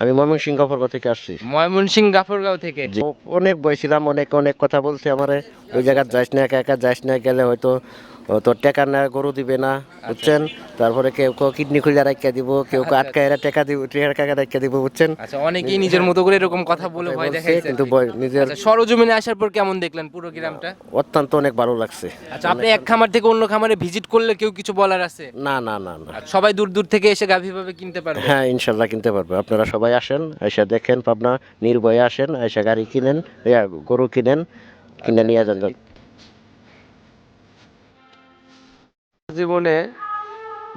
আমি ময়মনসিং গফরগাঁও থেকে আসছি। ময়মনসিং গাফরগাঁও থেকে। অনেক বইছিলাম অনেক অনেক কথা বলছে আমার। ওই জায়গায় যাইস না একা একা যাইস না গেলে হয়তো তোর টাকা না গরু দিবে না বুঝছেন? তারপরে কেউ কেউ কিডনি খুলে রাখিয়া দিব কেউ কেউ আটকা এরা টাকা দিব টাকা রাখিয়া দিব বুঝছেন? আচ্ছা অনেকেই নিজের মতো করে এরকম কথা বলে ভয় দেখাইছে। কিন্তু নিজের আচ্ছা সরজমিনে আসার পর কেমন দেখলেন পুরো গ্রামটা? অত্যন্ত অনেক ভালো লাগছে। আচ্ছা আপনি এক খামার থেকে অন্য খামারে ভিজিট করলে কেউ কিছু বলার আছে? না না না না। সবাই দূর দূর থেকে এসে গাভী ভাবে কিনতে পারবে? হ্যাঁ ইনশাল্লাহ কিনতে পারবে। আপনারা সবাই আসেন এসে দেখেন পাবনা নির্ভয়ে আসেন এসে গাড়ি কিনেন গরু কিনেন কিনে নিয়ে যান। জীবনে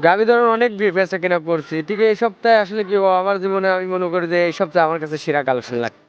গাভী ধরুন অনেক বেচা কেনা করছি। ঠিক এই সপ্তাহে আসলে কি আমার জীবনে আমি মনে করি যে এই সপ্তাহে আমার কাছে সেরা গার্লফ্রেন্ড লাগে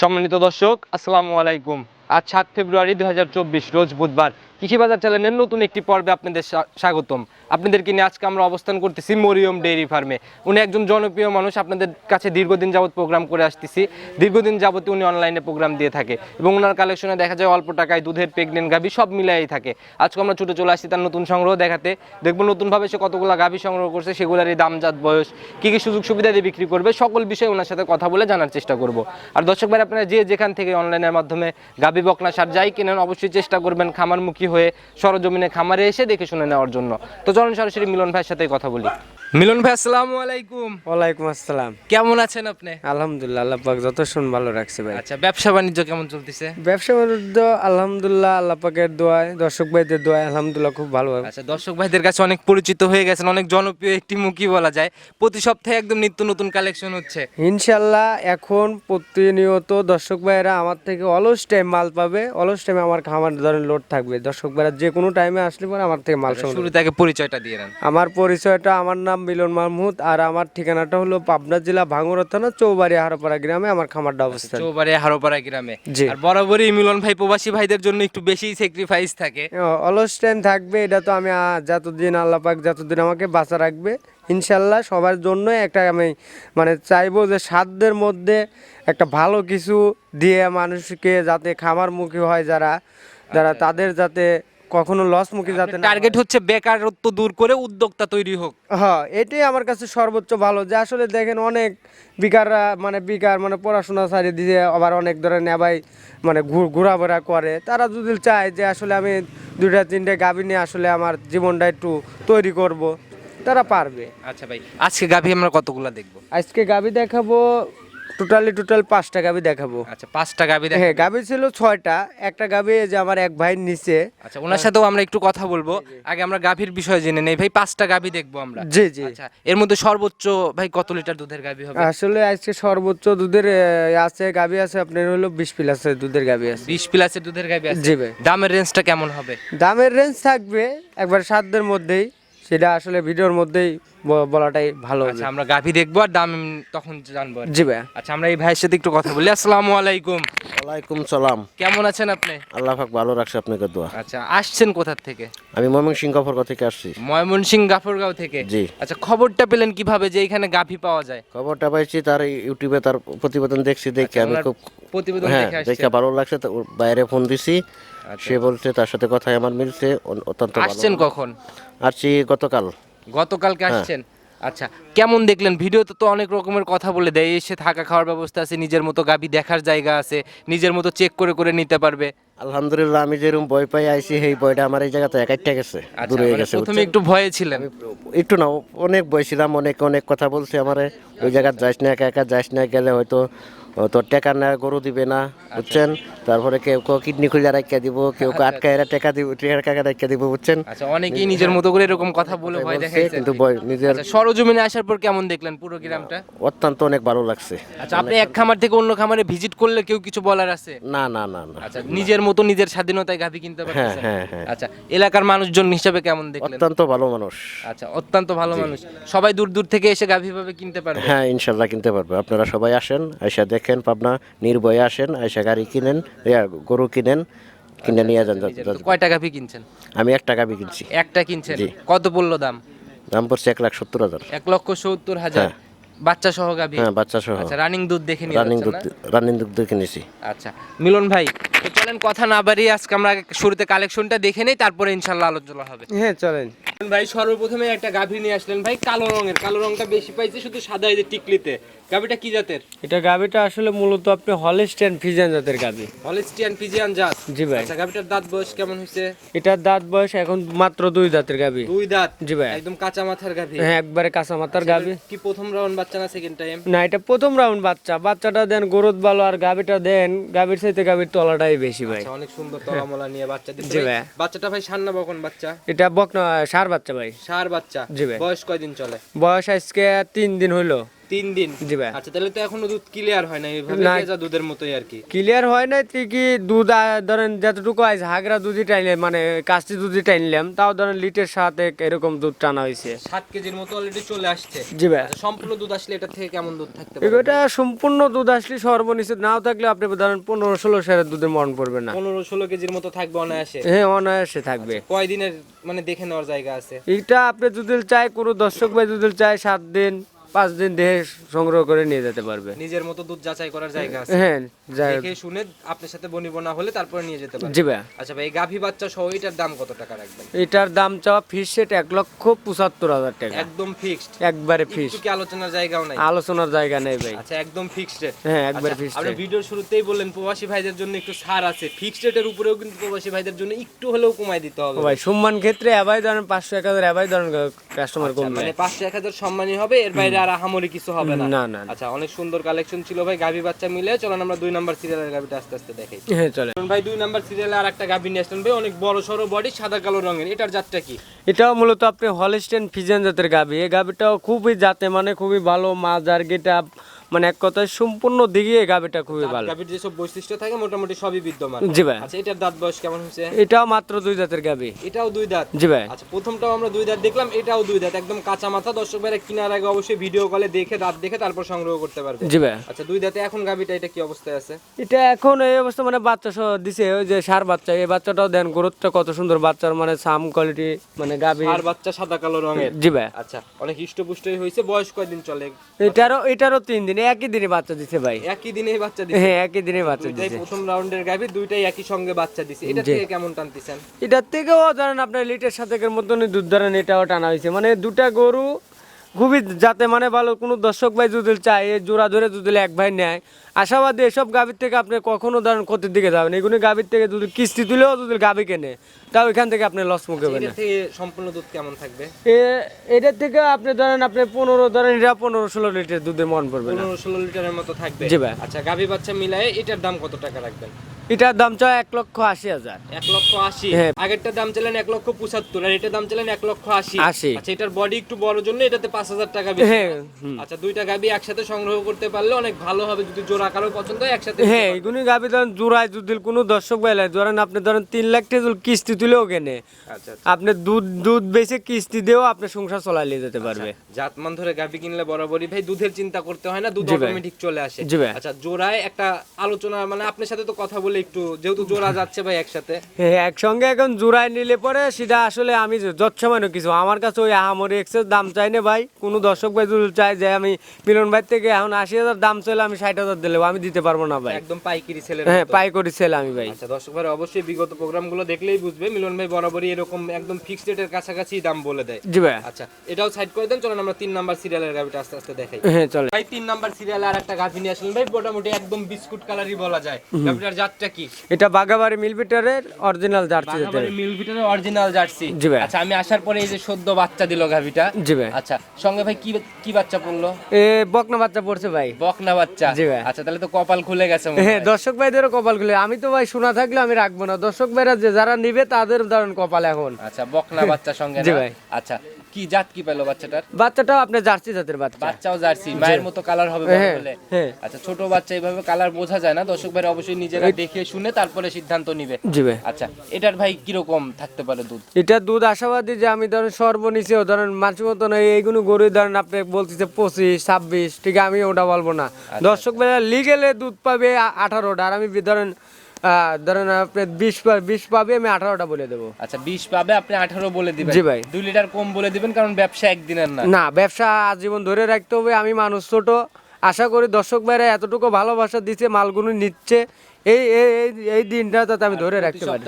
সম্মানিত দর্শক, আসসালামু আলাইকুম। আজ সাত ফেব্রুয়ারি দু হাজার চব্বিশ, রোজ বুধবার। কৃষি বাজার চ্যানেলের নতুন একটি পর্বে আপনাদের স্বাগতম। আপনাদেরকে নিয়ে আজকে আমরা অবস্থান করতেছি মরিয়ম ডেইরি ফার্মে। উনি একজন জনপ্রিয় মানুষ, আপনাদের কাছে দীর্ঘদিন যাবত প্রোগ্রাম করে আসতেছি। দীর্ঘদিন যাবত উনি অনলাইনে প্রোগ্রাম দিয়ে থাকে এবং ওনার কালেকশনে দেখা যায় অল্প টাকায় দুধের, প্রেগনেন্ট গাভী সব মিলাই থাকে। আজকে আমরা ছুটে চলে আসছি তার নতুন সংগ্রহ দেখাতে। দেখব নতুনভাবে সে কতগুলো গাভী সংগ্রহ করছে, সেগুলোরই দামজাত বয়স, কী কী সুযোগ সুবিধা দিয়ে বিক্রি করবে, সকল বিষয়ে ওনার সাথে কথা বলে জানার চেষ্টা করব। আর দর্শক ভাই, আপনারা যে যেখান থেকে অনলাইনের মাধ্যমে গাভী বকনা সার যাই কেনেন, অবশ্যই চেষ্টা করবেন খামারমুখী হয়ে সরজমিনে খামারে এসে দেখে শুনে নেওয়ার জন্য। তো চলুন সরাসরি মিলন ভাইয়ের সাথে কথা বলি। মিলন ভাই আসসালামু আলাইকুম। ওয়ালাইকুম আসসালাম। কেমন আছেন আপনি? আলহামদুলিল্লাহ আল্লাহ পাক যত শুন ভালো রাখছে ভাই। আচ্ছা ব্যবসা বাণিজ্য কেমন চলতেছে? ব্যবসা বাণিজ্য আলহামদুলিল্লাহ আল্লাহ পাকের দোয়ায় দর্শক ভাইদের দোয়ায় আলহামদুলিল্লাহ খুব ভালো আচ্ছা দর্শক ভাইদের কাছে অনেক পরিচিত হয়ে গেছেন অনেক জনপ্রিয় একটি মুখী বলা যায়। প্রতি সপ্তাহে একদম নিত্য নতুন কালেকশন হচ্ছে। ইনশাল্লাহ এখন প্রতিনিয়ত দর্শক ভাইয়েরা আমার থেকে অলস টাইম মাল পাবে অলস টাইমে আমার খামার ধরেন লোড থাকবে। দর্শক ভাইরা যে কোনো টাইমে আসলে পরে আমার থেকে মাল সংগ্রহ শুরুতে আগে পরিচয়টা দিয়ে দেন। আমার পরিচয়টা আমার নাম মিলন মাহমুদ আর আমার ঠিকানাটা হলো পাবনা জেলা ভাঙুরা থানা চৌবাড়ি হারোপাড়া গ্রামে আমার খামারটা অবস্থান। চৌবাড়ি হারোপাড়া গ্রামে। আর বরাবরই মিলন ভাই প্রবাসী ভাইদের জন্য একটু বেশি স্যাক্রিফাইস থাকে। অলস টাইম থাকবে এটা তো আমি যতদিন আল্লাহ পাক যতদিন আমাকে বাঁচা রাখবে ইনশাল্লাহ সবার জন্য একটা আমি মানে চাইব যে সাধ্যের মধ্যে একটা ভালো কিছু দিয়ে মানুষকে যাতে খামার মুখী হয় যারা যারা তাদের যাতে কখনো লসমুখী যাতে টার্গেট হচ্ছে বেকারত্ব দূর করে উদ্যোক্তা তৈরি হোক। হ্যাঁ এটাই আমার কাছে সর্বোচ্চ ভালো। যে আসলে দেখেন অনেক বিকাররা মানে বিকার মানে পড়াশোনা ছাড়িয়ে দিয়ে আবার অনেক ধরনের নেবাই মানে ঘোরাফেরা করে। তারা যদি চায় যে আসলে আমি দুইটা তিনটে গাভী নিয়ে আসলে আমার জীবনটা একটু তৈরি করব তারা পারবে। আচ্ছা ভাই আজকে গাভী আমরা কতগুলা দেখব? আজকে গাভী দেখাবো টোটালি টোটাল পাঁচটা গাভী দেখাবো। আচ্ছা পাঁচটা গাভী দেখ হ্যাঁ গাভী ছিল ছয়টা একটা গাভী এই যে আমার এক ভাইয়ের নিচে। আচ্ছা ওনার সাথেও আমরা একটু কথা বলব। আগে আমরা গাভীর বিষয় জেনে নেই। ভাই পাঁচটা গাভী দেখব আমরা। জি জি। আচ্ছা এর মধ্যে সর্বোচ্চ ভাই কত লিটার দুধের গাভী হবে? আসলে আজকে সর্বোচ্চ দুধের আছে গাভী আছে আপনার হলো বিশ প্লাস দুধের গাভী আছে। বিশ প্লাসের দুধের গাভী আছে? জি ভাই। দামের রেঞ্জটা কেমন হবে? দামের রেঞ্জ থাকবে একবার সাধ্যের মধ্যেই। সেটা আসলে ভিডিওর মধ্যেই বলাটাই ভালো আচ্ছা আমরা গাভী দেখব আর দাম তখন জানব জি ভাই আচ্ছা আমরা এই ভাইয়ের সাথে একটু কথা বলি। আসসালামু আলাইকুম। ওয়ালাইকুম সালাম। কেমন আছেন আপনি? আল্লাহ পাক ভালো রাখছে আপনাকে দোয়া। আচ্ছা আসছেন কোথা থেকে? আমি ময়মনসিংহ গফরগাঁও থেকে আসছি। ময়মনসিং গাফরগাঁও থেকে? জি। আচ্ছা খবরটা পেলেন কীভাবে যে এখানে গাভী পাওয়া যায়? খবরটা পাইছি তার ইউটিউবে তার প্রতিবেদন দেখছি দেখে আমি ওনার খুব প্রতিবেদন হ্যাঁ দেখে দেখে ভালো লাগছে তো বাইরে ফোন দিছি। সে বলছে তার সাথে কথাই আমার মিলছে অত্যন্ত ভালো আসছেন কখন? আসছি গতকাল। গতকালকে হ্যাঁ। আসছেন? আচ্ছা কেমন দেখলেন? ভিডিওতে তো অনেক রকমের কথা বলে দেয় এসে থাকা খাওয়ার ব্যবস্থা আছে নিজের মতো গাভী দেখার জায়গা আছে নিজের মতো চেক করে করে নিতে পারবে। আলহামদুলিল্লাহ আমি যেরকম বই পাই আইছি সেই বইটা আমার এই জায়গাতে একাইটা গেছে আচ্ছা দূরে হয়ে মানে গেছে প্রথমে একটু ভয়ে ছিলেন? একটু না অনেক বইছিলাম অনেক অনেক কথা বলছে আমারে ওই জায়গায় যাইস না একা একা যাইস না গেলে হয়তো তোর টাকা না গরু দিবে না বুঝছেন? তারপরে কেউ কেউ কিডনি খুলে রাখিয়া দিব কেউ কেউ আটকা এরা টাকা দিব টাকা রাখিয়া দিব বুঝছেন? আচ্ছা অনেকেই নিজের মতো করে এরকম কথা বলে ভয় দেখাইছে। কিন্তু নিজের আচ্ছা সরজমিনে আসার পর কেমন দেখলেন পুরো গ্রামটা? অত্যন্ত অনেক ভালো লাগছে। আচ্ছা আপনি এক খামার থেকে অন্য খামারে ভিজিট করলে কেউ কিছু বলার আছে? না না না না। আচ্ছা নিজের মতো নিজের স্বাধীনতায় গাভী কিনতে হ্যাঁ পারছেন হ্যাঁ হ্যাঁ। আচ্ছা এলাকার মানুষজন হিসাবে কেমন দেখলেন? অত্যন্ত ভালো মানুষ। আচ্ছা অত্যন্ত ভালো মানুষ। সবাই দূর দূর থেকে এসে গাভী ভাবে কিনতে পারবে? হ্যাঁ ইনশাল্লাহ কিনতে পারবে। আপনারা সবাই আসেন এসে দেখেন পাবনা নির্ভয়ে আসেন এসে গাড়ি কিনেন গরু কিনেন কিনে নিয়ে যান মতো। কয়টা গাভি কিনছেন? আমি এক টাকা কিনছি। একটা কিনছেন? কত পড়ল দাম? দাম পড়ছে এক লাখ সত্তর হাজার। এক লক্ষ সত্তর হাজার? হ্যাঁ। বাচ্চা সহ গাভি? হ্যাঁ বাচ্চা সহ। আচ্ছা রানিং দুধ দেখে নিয়ে রানিং দুধ রানিং দুধ কিনেছি আচ্ছা মিলন ভাই তো চলেন কথা না বাড়িয়ে আজকে আমরা শুরুতে কালেকশনটা দেখে নেই তারপরে ইনশাল্লাহ আলোচনা হবে। হ্যাঁ চলেন। ভাই সর্বপ্রথমে একটা গাভী নিয়ে আসলেন ভাই কালো রঙের। কালো রংটা বেশি পাইছে শুধু সাদা এই যে টিকলিতে। গাভীটা কি জাতের? এটা গাবিটা আসলে মূলত আপনি হলস্টেন ফিজান জাতের গাবি। হলিস্টিয়ান ফিজিয়ান জাত? জি ভাই। আচ্ছা গাভীটার দাঁত বয়স কেমন এটার দাঁত বয়স এখন মাত্র দুই দাঁতের গাবি। দুই দাঁত? জি ভাই। একদম কাঁচা মাথার গাভী হ্যাঁ একবারে কাঁচা মাথার গাবি। কি প্রথম রাউন্ড বাচ্চা না সেকেন্ড টাইম না এটা প্রথম রাউন্ড বাচ্চা। বাচ্চাটা দেন গরুদ ভালো আর গাবিটা দেন গাবির চাইতে গাবির তলাটাই বেশি ভাই। আচ্ছা অনেক সুন্দর তলামলা নিয়ে বাচ্চা দিচ্ছে জি ভাই। ভাই। বাচ্চাটা ভাই সান্না বকন বাচ্চা? এটা বকনা সার বাচ্চা ভাই। সার বাচ্চা। জি ভাই। বয়স কয়দিন চলে? বয়স আজকে তিন দিন হইল। তিন দিন? জি ভাই। আচ্ছা তাহলে তো এখনও দুধ ক্লিয়ার হয় না এইভাবে না। ভেজা দুধের মতোই আর কি। ক্লিয়ার হয় নাই ঠিকই দুধ ধরেন যতটুকু আছে হাগরা দুধই টাইনলাম মানে কাস্তি দুধই টাইনলাম তাও ধরেন লিটার সাথে এরকম দুধ টানা হয়েছে সাত কেজির মতো অলরেডি চলে আসছে। জি ভাই। আচ্ছা, সম্পূর্ণ দুধ আসলে এটা থেকে কেমন দুধ থাকতে পারে? এটা সম্পূর্ণ দুধ আসলে সর্বনিচে নাও থাকলে আপনি ধরেন পনেরো ষোলো সারের দুধের মরণ পড়বে না। পনেরো ষোলো কেজির মতো থাকবে অনায়াসে? হ্যাঁ অনায়াসে থাকবে। কয়দিনের মানে দেখে নেওয়ার জায়গা আছে? এটা আপনি যদি চাই কোনো দর্শক ভাই যদি চাই সাত দিন। পাঁচ দিন দেহে সংগ্রহ করে নিয়ে যেতে পারবে। নিজের মতো দুধ যাচাই করার জায়গা আছে। হ্যাঁ যাই দেখে শুনে আপনার সাথে বনিবনা হলে তারপরে নিয়ে যেতে পারবেন জি ভাই আচ্ছা ভাই গাভী বাচ্চা সহ এটার দাম কত টাকা রাখবেন? এটার দাম চাওয়া ফিস সেট এক লক্ষ পঁচাত্তর হাজার টাকা। একদম ফিক্সড একবারে একটু কি আলোচনার জায়গাও নাই? আলোচনার জায়গা নেই ভাই। আচ্ছা একদম ফিক্সড রেট হ্যাঁ একবারে ফিস আপনি ভিডিওর শুরুতেই বললেন প্রবাসী ভাইদের জন্য একটু ছাড় আছে। ফিক্সড রেটের উপরেও কিন্তু প্রবাসী ভাইদের জন্য একটু হলেও কমাই দিতে হবে। ভাই সম্মান ক্ষেত্রে অ্যাভাই ধরেন পাঁচশো এক হাজার অ্যাভাই ধরেন কাস্টমার আচ্ছা, কমবে। মানে পাঁচশো এক হাজার সম্মানই হবে এর বাইরে আর আহামরি কিছু হবে না। না না না। আচ্ছা অনেক সুন্দর কালেকশন ছিল ভাই গাভী বাচ্চা মিলে। চলেন আমরা দুই নাম্বার সিরিয়ালের গাভীটা আস্তে আস্তে দেখাই। হ্যাঁ চলে ভাই দুই নাম্বার সিরিয়ালে আর একটা গাভী নিয়ে আসলেন ভাই অনেক বড় সড়ো বডি সাদা কালো রঙের। এটার জাতটা কি? এটাও মূলত আপনি হলিস্টেন ফিজেন জাতের গাভী। এই গাভীটাও খুবই জাতে মানে খুবই ভালো মাজার গেটা মানে এক কথায় সম্পূর্ণ দিকে গাবিটা খুবই ভালো। গাভীর যেসব বৈশিষ্ট্য থাকে মোটামুটি সবই বিদ্যমান। জি ভাই। আচ্ছা এটার দাঁত বয়স কেমন হয়েছে? এটাও মাত্র দুই জাতের গাবি এটাও দুই দাঁত? জি ভাই। আচ্ছা প্রথমটাও আমরা দুই দাঁত দেখলাম এটাও দুই দাঁত। একদম কাঁচা মাথা। দর্শক ভাইরা কেনার আগে অবশ্যই ভিডিও কলে দেখে দাঁত দেখে তারপর সংগ্রহ করতে পারবে। জি ভাই। আচ্ছা দুই দাঁতে এখন গাভীটা এটা কি অবস্থায় আছে? এটা এখন এই অবস্থা মানে বাচ্চা সহ দিছে ওই যে সার বাচ্চা। এই বাচ্চাটাও দেন গ্রোথটা কত সুন্দর বাচ্চার মানে সাম কোয়ালিটি মানে গাবি আর বাচ্চা সাদা কালো রঙের। জি ভাই। আচ্ছা অনেক হিষ্টপুষ্টই হয়েছে বয়স কয়দিন চলে? এটারও এটারও তিন দিন। একই দিনে বাচ্চা দিছে ভাই। একই দিনে বাচ্চা দিছে। হ্যাঁ একই দিনে বাচ্চা দিছে। প্রথম রাউন্ডের গাভী দুইটাই একই সঙ্গে বাচ্চা দিছে। এটা থেকে কেমন টানতেছেন? এটা থেকেও ধরেন আপনার লিটার সাতেকের মতনই দুধ ধরেন এটাও টানা হয়েছে। মানে দুটা গরু খুবই যাতে মানে ভালো কোনো দর্শক ভাই যদি চায় এই জোড়া ধরে যদি এক ভাই নেয় আশাবাদী এসব গাভীর থেকে আপনি কখনো ধরেন ক্ষতির দিকে যাবেন এগুলি গাভীর থেকে যদি কিস্তি তুলেও যদি গাভী কেনে তাও এখান থেকে আপনি লস মুখে এটা না। সম্পূর্ণ দুধ কেমন থাকবে? এ- এটার থেকে আপনি ধরেন আপনি পনেরো ধরেন এটা পনেরো ষোলো লিটার দুধের মন পড়বে পনেরো ষোলো লিটারের মতো থাকবে। জি ভাই। আচ্ছা গাভী বাচ্চা মিলায়ে এটার দাম কত টাকা রাখবেন? এটার দাম চায় এক লক্ষ আশি হাজার এক লক্ষ আশি হ্যাঁ। আগেরটার দাম এক লক্ষ পঁচাত্তর আর এটার দাম এক লক্ষ আশি আশি। আচ্ছা এটার বডি একটু বড় জন্য এটাতে পাঁচ হাজার টাকা বেশি হ্যাঁ হুম। আচ্ছা দুইটা গাবি একসাথে সংগ্রহ করতে পারলে অনেক ভালো হবে যদি জোড়া কারও পছন্দ হয় একসাথে নিতে হ্যাঁ পারবে। এগুলি গাভী ধরেন জোড়ায় যদি কোনো দর্শক ধরেন আপনি ধরেন তিন লাখ যদি কিস্তি তুলেও কেনে আচ্ছা আচ্ছা। আপনি দুধ দুধ বেশি কিস্তি দিয়েও আপনি সংসার চলাইলে যেতে পারবে জাতমান ধরে গাবি কিনলে বরাবরই ভাই দুধের চিন্তা করতে হয় না দুধ জি ভাই। অটোমেটিক চলে আসে জি ভাই। আচ্ছা জোড়ায় একটা আলোচনা মানে আপনার সাথে তো কথা বলে একটু যেহেতু জোড়া যাচ্ছে ভাই একসাথে। হ্যাঁ একসঙ্গে এখন জোড়ায় নিলে পরে সেটা আসলে আমি কিছু আমার কাছে ওই আহামরি এক্সেস দাম চাই না ভাই। কোনো দর্শক ভাই যদি চাই যে আমি মিলন ভাই থেকে এখন আশি হাজার দাম চাইলে আমি ষাট হাজার দিলে আমি দিতে পারব না ভাই। একদম পাইকারি ছেলে হ্যাঁ পাই করি সেল আমি ভাই। আচ্ছা দর্শক ভাই অবশ্যই বিগত প্রোগ্রামগুলো দেখলেই বুঝবে মিলন ভাই বরাবরই এরকম একদম ফিক্সড রেটের কাছাকাছি দাম বলে দেয়। জি ভাই। আচ্ছা এটাও সাইড করে দেন চলেন আমরা তিন নাম্বার সিরিয়ালের আস্তে আস্তে দেখাই। হ্যাঁ চলে ভাই তিন নাম্বার সিরিয়ালে আর একটা গাভি নিয়ে আসলেন ভাই মোটামুটি একদম বিস্কুট কালারই বলা যায়। গাভিটার জাতটা কি? এটা বাগাবাড়ি মিলবিটারের অরিজিনাল জার্সি অরিজিনাল জার্সি। জি ভাই। আচ্ছা আমি আসার পরে এই যে সদ্য বাচ্চা দিল গাভিটা। জি ভাই। আচ্ছা সঙ্গে ভাই কি কি বাচ্চা পড়ল? এ বকনা বাচ্চা পড়ছে ভাই। বকনা বাচ্চা। জি ভাই। আচ্ছা তাহলে তো কপাল খুলে গেছে হ্যাঁ। দর্শক ভাইদেরও কপাল খুলে। আমি তো ভাই শোনা থাকলে আমি রাখব না। দর্শক ভাইরা যে যারা নিবে তাদের ধরেন কপাল এখন। আচ্ছা বকনা বাচ্চা সঙ্গে জি ভাই। আচ্ছা কি জাত কি পেল বাচ্চাটার? বাচ্চাটাও আপনার জার্সি জাতের বাচ্চা। বাচ্চাও জার্সি মায়ের মতো কালার হবে হ্যাঁ, হ্যাঁ। আচ্ছা ছোট বাচ্চা এইভাবে কালার বোঝা যায় না দর্শক ভাই অবশ্যই নিজেরা দেখে শুনে তারপরে সিদ্ধান্ত নিবে। জি ভাই। আচ্ছা এটার ভাই কীরকম থাকতে পারে দুধ? এটা দুধ আশাবাদী যে আমি ধরেন সর্বনিচেও ধরেন মাছ মতন এই- এইগুলো গরু ধরেন আপনি বলতেছে পঁচিশ ছাব্বিশ ঠিক আমি ওটা বলব না। দর্শক ভাইরা লিগেলে দুধ পাবে আঠারোটা আর আমি ধরেন ধরেন আপনি বিশ পা- বিশ পাবে আমি আঠারোটা বলে দেবো। আচ্ছা বিশ পাবে আপনি আঠারো বলে দিবেন। জি ভাই। দুই লিটার কম বলে দিবেন কারণ ব্যবসা একদিনের না। না ব্যবসা আজীবন ধরে রাখতে হবে আমি মানুষ ছোট। আশা করি দর্শক ভাইরা এতটুকু ভালোবাসা দিচ্ছে মালগুলো নিচ্ছে। এই এই দিনটা যাতে আমি ধরে রাখতে পারি।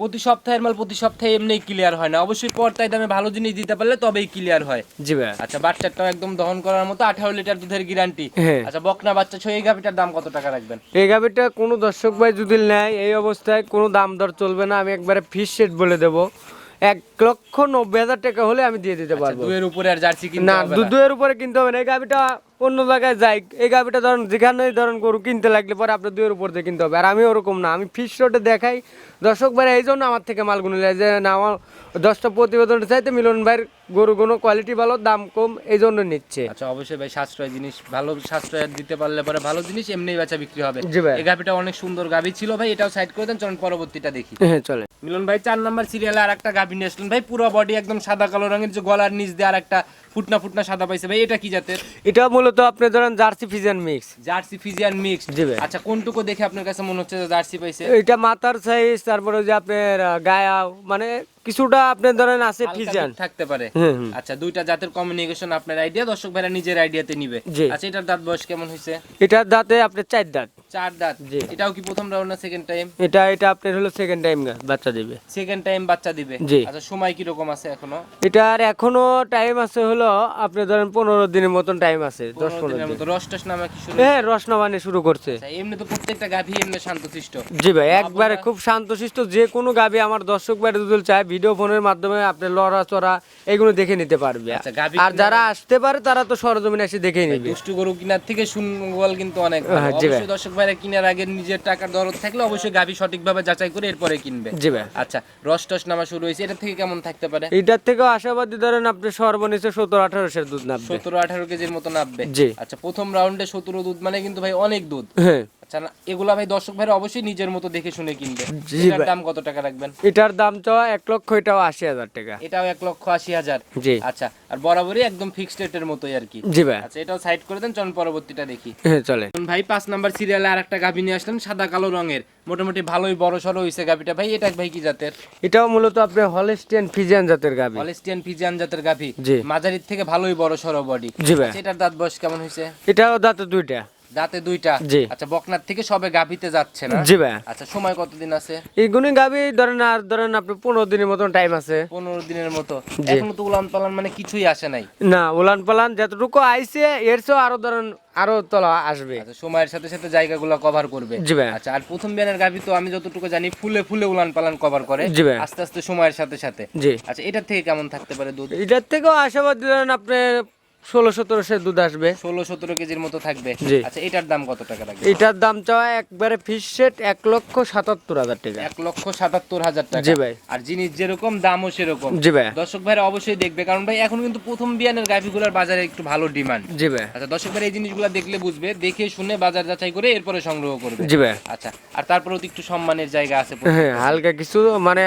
প্রতি সপ্তাহের মাল প্রতি সপ্তাহে এমনি ক্লিয়ার হয় না। অবশ্যই পর্তায় দামে ভালো জিনিস দিতে পারলে তবেই ক্লিয়ার হয়। জি ভাই আচ্ছা বাচ্চাটাও একদম দহন করার মতো আঠারো লিটার দুধের গ্যারান্টি। আচ্ছা বকনা বাচ্চা ছয় এই গাভিটার দাম কত টাকা রাখবেন? এই গাভিটা কোনো দর্শক ভাই যদি নেয় এই অবস্থায় কোনো দাম দর চলবে না। আমি একবারে ফিস সেট বলে দেবো। এক লক্ষ নব্বই হাজার টাকা হলে আমি দিয়ে দিতে পারব। দুয়ের উপরে আর জার্সি কিনতে না দুধের উপরে কিনতে হবে না। এই গাভিটা অন্য জায়গায় যাই এই গাভিটা ধরুন যেখানে ধরুন গরু কিনতে লাগলে পরে আপনার দুয়ের উপর দিয়ে কিনতে হবে। আর আমি ওরকম না আমি ফিস রোডে দেখাই। দর্শক ভাই এই জন্য আমার থেকে মালগুলো নেয় যে না আমার দশটা প্রতিবেদন চাইতে মিলন ভাইয়ের গরুগুলো কোয়ালিটি ভালো দাম কম এই জন্য নিচ্ছে। আচ্ছা অবশ্যই ভাই সাশ্রয় জিনিস ভালো সাশ্রয় দিতে পারলে পরে ভালো জিনিস এমনি বেচা বিক্রি হবে। জি ভাই। এই গাভিটা অনেক সুন্দর গাভি ছিল ভাই এটাও সাইড করে দেন চলুন পরবর্তীটা দেখি। হ্যাঁ চলে মিলন ভাই চার নাম্বার সিরিয়ালে আর একটা গাভি নিয়ে আসলেন। ভাই পুরো বডি একদম সাদা কালো রঙের যে গলার নিচ দিয়ে আর একটা ফুটনা ফুটনা সাদা পাইছে ভাই এটা কি জাতের? এটা মূলত আপনি ধরেন jersey Friesian mix. Jersey Friesian mix. জি ভাই। আচ্ছা কোনটুকু দেখে আপনার কাছে মনে হচ্ছে যে জার্সি পাইছে? এটা মাথার সাইজ তারপরে যে আপনার গায়া মানে কিছুটা আপনি ধরেন আছে দিক থাকতে পারে। আচ্ছা দুইটা জাতের কমিউনিকেশন আপনার আইডিয়া দর্শক ভাইরা নিজের আইডিয়াতে নিবে। আচ্ছা এটার দাঁত বয়স কেমন হয়েছে এটার দাঁতে আপনার চার দাঁত। চার দাঁত। এটাও কি প্রথম রাউন্ড না সেকেন্ড টাইম এটা এটা আপনার হলো সেকেন্ড টাইম বাচ্চা দেবে। সেকেন্ড টাইম বাচ্চা দিবে। আচ্ছা সময় কি রকম আছে এখনও? এটার এখনও টাইম আছে হলো আপনি ধরেন পনেরো দিনের মতন টাইম আছে দশ পনেরো পনেরো দিনের দিন। মতো। রস টস নামা কি শুরু হ্যাঁ রসনাবানি শুরু করছে। আচ্ছা, এমনি তো প্রত্যেকটা গাভী এমনি শান্তশিষ্ট। জি ভাই একবারে খুব শান্তশিষ্ট যে কোনো গাবি আমার দর্শক ভাই যদি চায় ভিডিও ফোনের মাধ্যমে আপনি লড়াচড়া এগুলো দেখে নিতে পারবে। আচ্ছা, আর যারা আসতে পারে তারা তো সরজমিনে এসে দেখে নিবে। দুষ্টু গরু কিনার থেকে সুনগল কিন্তু অনেক। হ্যাঁ। অবশ্যই দর্শক ভাইরা কিনার আগে নিজের টাকার দরদ থাকলে অবশ্যই গাভী সঠিকভাবে যাচাই করে এরপরে কিনবে। জি ভাই। আচ্ছা রস টস নামা শুরু হয়েছে। এটা থেকে কেমন থাকতে পারে? এটার থেকে আশাবাদী ধরেন আপনি সর্বনিচ্চ সত্তর আঠারোশের দুধ নামবে সতেরো আঠারো কেজির মতো নামবে জি। আচ্ছা প্রথম রাউন্ডে সতেরো দুধ মানে কিন্তু ভাই অনেক দুধ। হ্যাঁ। আচ্ছা এগুলা ভাই দর্শক ভাইরা অবশ্যই নিজের মতো দেখে শুনে কিনবে। এটার ভাই। দাম কত টাকা রাখবেন? এটার দাম তো এক লক্ষ এটাও আশি হাজার টাকা। এটাও এক লক্ষ আশি হাজার। জি। আচ্ছা আর বরাবরই একদম ফিক্সড রেটের মতোই আর কি। জি ভাই। আচ্ছা এটাও সাইড করে দেন চলুন পরবর্তীটা দেখি। হ্যাঁ চলে। ভাই পাঁচ নাম্বার সিরিয়ালে আর একটা গাভী নিয়ে আসলেন সাদা কালো রঙের। মোটামুটি ভালোই বড় সড়ো হয়েছে গাভীটা। ভাই এটা ভাই কি জাতের? এটাও মূলত আপনি হলস্টিয়ান ফিজিয়ান জাতের গাবি হলিস্টিয়ান ফিজিয়ান জাতের গাভী। মাঝারির থেকে ভালোই বড় সড়ো বডি জি ভাই। এটার দাঁত বয়স কেমন হয়েছে এটাও দাঁতে দুইটা। দাঁতে দুইটা? জি। আচ্ছা বকনার থেকে সবে গাভীতে যাচ্ছে না? জি ভাই আচ্ছা সময় কতদিন আছে? এইগুলি ধরেন আর ধরেন আপনি পনেরো দিনের মতন টাইম আছে। পনেরো দিনের মতো। এখনও তো উলান পালান মানে কিছুই আসে নাই? না উলান পালান যতটুকু আইছে এর চেয়েও আরও ধরেন আরও তলা আসবে। আচ্ছা সময়ের সাথে সাথে জায়গাগুলো কভার করবে। জি ভাই আচ্ছা আর প্রথম বিয়ানের গাভী তো আমি যতটুকু জানি ফুলে ফুলে উলান পালান কভার করে। জি ভাই। আস্তে আস্তে সময়ের সাথে সাথে। জি। আচ্ছা এটার থেকে কেমন থাকতে পারে দুধ? এটার থেকেও আশাবাদ ধরেন আপনি ষোলো সতেরোশো দুধ আসবে। ষোলো সতেরো কেজির মতো থাকবে। জি। আচ্ছা এটার দাম কত টাকা লাগবে? এটার দাম চাওয়া একবারে ফিস সেট এক লক্ষ সাতাত্তর হাজার টাকা। এক লক্ষ সাতাত্তর হাজার টাকা। জি ভাই। আর জিনিস যেরকম দামও সেরকম। জি ভাই। দর্শক ভাইরা অবশ্যই দেখবে কারণ ভাই এখন কিন্তু প্রথম বিয়ানের গাভিগুলোর বাজারে একটু ভালো ডিমান্ড। জি ভাই। আচ্ছা দর্শক ভাইরা এই জিনিসগুলো দেখলে বুঝবে দেখে শুনে বাজার যাচাই করে এরপরে সংগ্রহ করবে। জি ভাই। আচ্ছা আর তারপরেও তো একটু সম্মানের জায়গা আছে হ্যাঁ হালকা কিছু মানে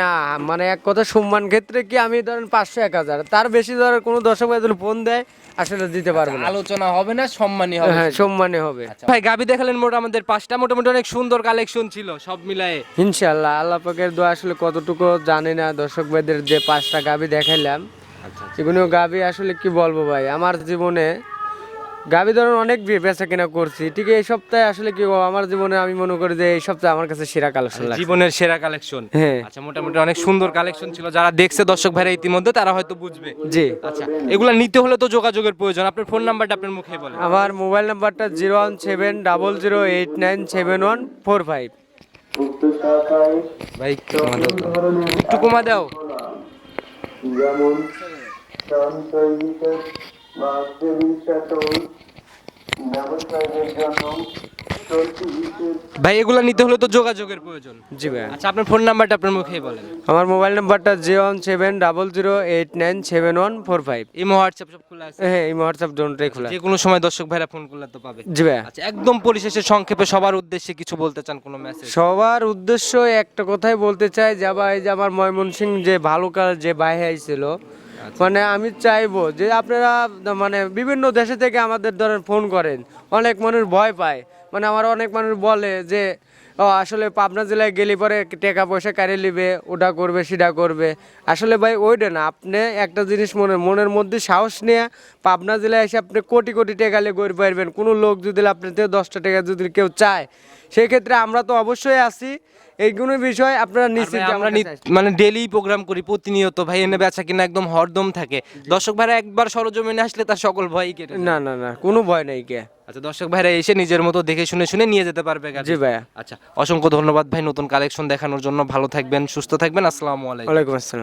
মানে এক কথা সম্মান ক্ষেত্রে কি আমি ধরেন পাঁচশো এক হাজার তার বেশি ধরেন কোনো দর্শক ভাই ফোন দেয় আসলে দিতে পারব না। আলোচনা হবে না সম্মানই হবে। হ্যাঁ সম্মানই হবে। আচ্ছা। ভাই গাবি দেখালেন মোট আমাদের পাঁচটা। মোটামুটি অনেক সুন্দর কালেকশন ছিল সব মিলায়ে। ইনশাল্লাহ আল্লাহ পাকের দোয়া আসলে কতটুকু জানি না দর্শক ভাইদের যে পাঁচটা গাবি দেখাইলাম। আচ্ছা এগুলো গাবি আসলে কি বলব ভাই আমার জীবনে গাবি ধরুন অনেক বেচা কিনা করছি। ঠিক এই সপ্তাহে আসলে কি আমার জীবনে আমি মনে করি যে এই সপ্তাহে আমার কাছে সেরা কালেকশন লাগে জীবনের সেরা কালেকশন। হ্যাঁ। আচ্ছা মোটামুটি অনেক সুন্দর কালেকশন ছিল। যারা দেখছে দর্শক ভাইরা ইতিমধ্যে তারা হয়তো বুঝবে। জি। আচ্ছা এগুলা নিতে হলে তো যোগাযোগের প্রয়োজন। আপনার ফোন নাম্বারটা আপনার মুখে বলেন। আমার মোবাইল নাম্বারটা zero one seven double zero eight nine seven one four five. ভাই একটু কমা দাও। তো। জন্য চলতি ভাই এগুলা নিতে হলে তো যোগাযোগের প্রয়োজন। জি ভাই। আচ্ছা আপনার ফোন নাম্বারটা আপনার মুখেই বলেন। আমার মোবাইল নাম্বারটা zero one seven double zero eight nine seven one four five. Imo WhatsApp সব খোলা আছে? হ্যাঁ এই হোয়াটসঅ্যাপ দোনটাই খোলা যে কোনো সময় দর্শক ভাইরা ফোন করলে তো পাবে। জি ভাই। আচ্ছা একদম পরিশেষে সংক্ষেপে সবার উদ্দেশ্যে কিছু বলতে চান কোনো মেসেজ সবার উদ্দেশ্য একটা কথাই বলতে চাই যে ভাই যে আমার ময়মনসিং যে ভালো কাল যে বাইরে আইছিল মানে আমি চাইব যে আপনারা মানে বিভিন্ন দেশে থেকে আমাদের ধরেন ফোন করেন। অনেক মানুষ ভয় পায়। মানে আমার অনেক মানুষ বলে যে আসলে পাবনা জেলায় গেলে পরে টাকা পয়সা কাড়ি নিবে ওটা করবে, সেটা করবে। আসলে ভাই, ওইটা না। আপনি একটা জিনিস মনে, মনের মধ্যে সাহস নিয়ে পাবনা জেলায় এসে আপনি কোটি কোটি টাকা নিয়ে গড়ে পারবেন। কোনো লোক যদি আপনার থেকে দশটা টাকা যদি কেউ চায়, সেক্ষেত্রে আমরা তো অবশ্যই আছি। এইগুলো বিষয় আপনারা নিশ্চিত আমরা মানে ডেলি প্রোগ্রাম করি প্রতিনিয়ত। ভাই এনে বেচা কিনা একদম হরদম থাকে। দর্শক ভাইরা একবার সরজমিনে আসলে তার সকল ভয় কেটে না না না কোনো ভয় নাই কে। আচ্ছা দর্শক ভাইরা এসে নিজের মতো দেখে শুনে শুনে নিয়ে যেতে পারবে। জি ভাইয়া। আচ্ছা অসংখ্য ধন্যবাদ ভাই নতুন কালেকশন দেখানোর জন্য। ভালো থাকবেন সুস্থ থাকবেন। আসসালামু আলাইকুম। ওয়ালাইকুম আসসালাম।